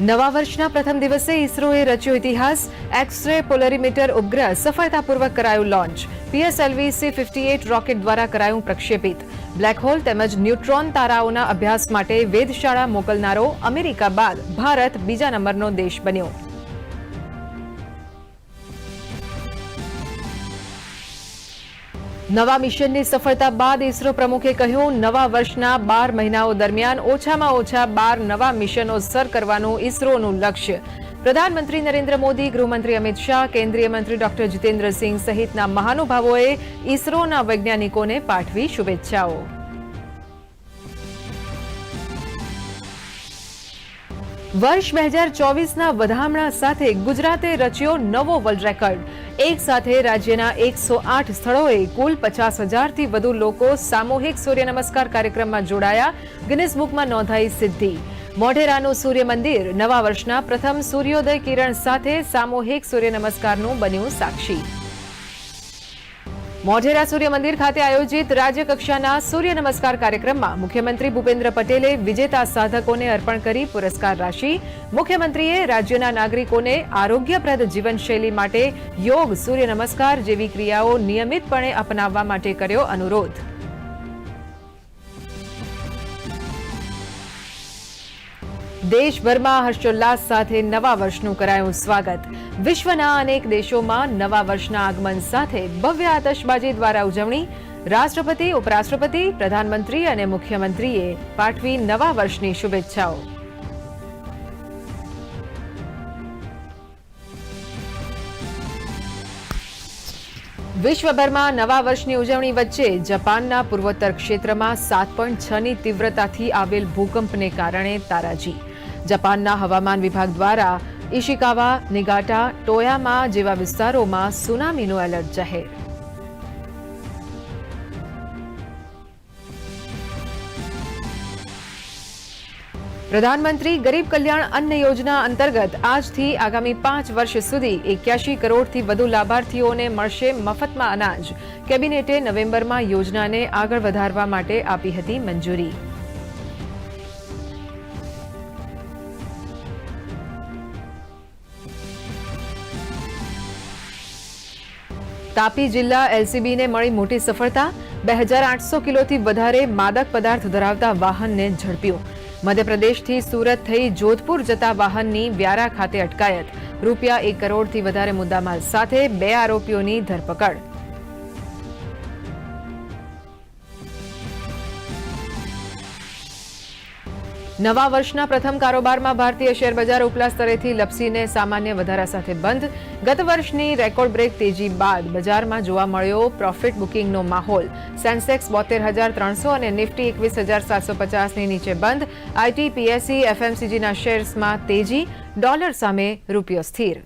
નવા વર્ષના પ્રથમ દિવસે ઇસરોએ રચ્યો ઇતિહાસ એક્સ-રે પોલરીમીટર ઉપગ્રહ સફળતાપૂર્વક કરાયું launch PSLV C fifty eight rocket દ્વારા કરાયું પ્રક્ષેપિત. બ્લેક હોલ તેમજ ન્યુટ્રોન તારાઓના અભ્યાસ માટે વેધશાળા મોકલનારો અમેરિકા બાદ ભારત બીજા નંબરનો દેશ બન્યો. નવા મિશનની સફળતા બાદ ઇસરો પ્રમુખે કહ્યું, નવા વર્ષના બાર મહિનાઓ દરમિયાન ઓછામાં ઓછા બાર નવા મિશનો સર કરવાનું ઇસરોનું લક્ષ્ય. પ્રધાનમંત્રી નરેન્દ્ર મોદી, ગૃહમંત્રી અમિત શાહ, કેન્દ્રીય મંત્રી ડોક્ટર જીતેન્દ્રસિંહ સહિતના મહાનુભાવોએ ઇસરોના વૈજ્ઞાનિકોને પાઠવી શુભેચ્છાઓ. વર્ષ બે હજાર ચોવીસના વધામણા સાથે ગુજરાતે રચ્યો નવો વર્લ્ડ રેકોર્ડ એક સાથે રાજ્યના એકસો આઠ સ્થળોએ કુલ પચાસ હજારથી વધુ લોકો સામૂહિક સૂર્ય નમસ્કાર કાર્યક્રમમાં જોડાયા. ગિનિસ બુકમાં નોંધાઈ સિદ્ધિ. મોઢેરાનું સૂર્ય મંદિર નવા વર્ષના પ્રથમ સૂર્યોદય કિરણ સાથે સામૂહિક સૂર્ય નમસ્કારનું બન્યું સાક્ષી. મોઢેરા સૂર્ય મંદિર ખાતે આયોજિત રાજ્યકક્ષાના સૂર્ય નમસ્કાર કાર્યક્રમમાં મુખ્યમંત્રી ભૂપેન્દ્ર પટેલે વિજેતા સાધકોને અર્પણ કરી પુરસ્કાર રાશિ. મુખ્યમંત્રીએ રાજ્યના નાગરિકોને આરોગ્યપ્રદ જીવનશૈલી માટે યોગ, સૂર્ય નમસ્કાર જેવી ક્રિયાઓ નિયમિતપણે અપનાવવા માટે કર્યો અનુરોધ. દેશભરમાં હર્ષોલ્લાસ સાથે નવા વર્ષનું કરાયું સ્વાગત. વિશ્વના અનેક દેશોમાં નવા વર્ષના આગમન સાથે ભવ્ય આતશબાજી દ્વારા ઉજવણી, રાષ્ટ્રપતિ, ઉપરાષ્ટ્રપતિ, પ્રધાનમંત્રી અને મુખ્યમંત્રીએ પાઠવી નવા વર્ષની શુભેચ્છાઓ. વિશ્વભરમાં નવા વર્ષની ઉજવણી વચ્ચે જાપાનના પૂર્વોત્તર ક્ષેત્રમાં સાત પોઈન્ટ છની તીવ્રતાથી આવેલ ભૂકંપને કારણે તારાજી. જાપાનના હવામાન વિભાગ દ્વારા ઇશિકાવા, નિગાટા, ટોયામા જેવા વિસ્તારોમાં સુનામીનું એલર્ટ જાહેર. પ્રધાનમંત્રી ગરીબ કલ્યાણ અન્ન યોજના અંતર્ગત આજથી આગામી પાંચ વર્ષ સુધી એક્યાશી કરોડથી વધુ લાભાર્થીઓને મળશે મફતમાં અનાજ. કેબિનેટે નવેમ્બરમાં યોજનાને આગળ વધારવા માટે આપી હતી મંજૂરી. તાપી જિલ્લા એલસીબીને મળી મોટી સફળતા. બે હજાર આઠસો કિલોથી વધારે માદક પદાર્થ ધરાવતા વાહનને ઝડપ્યું. મધ્યપ્રદેશથી સુરત થઈ જોધપુર જતા વાહનની વ્યારા ખાતે અટકાયત. રૂપિયા એક કરોડથી વધારે મુદ્દામાલ સાથે બે આરોપીઓની ધરપકડ. નવા વર્ષના પ્રથમ કારોબારમાં ભારતીય શેર બજાર ઉપલા સ્તરેથી લપસીને સામાન્ય વધારા સાથે બંધ. ગત વર્ષની રેકોર્ડ બ્રેક તેજી બાદ બજારમાં જોવા મળ્યો પ્રોફિટ બુકિંગનો માહોલ. સેન્સેક્સ બોતેર હજાર ત્રણસો અને નિફ્ટી એકવીસ હજાર સાતસો પચાસની નીચે બંધ. આઈટી પીએસસી એફએમસીજીના શેર્સમાં તેજી. ડોલર સામે રૂપિયો સ્થિર.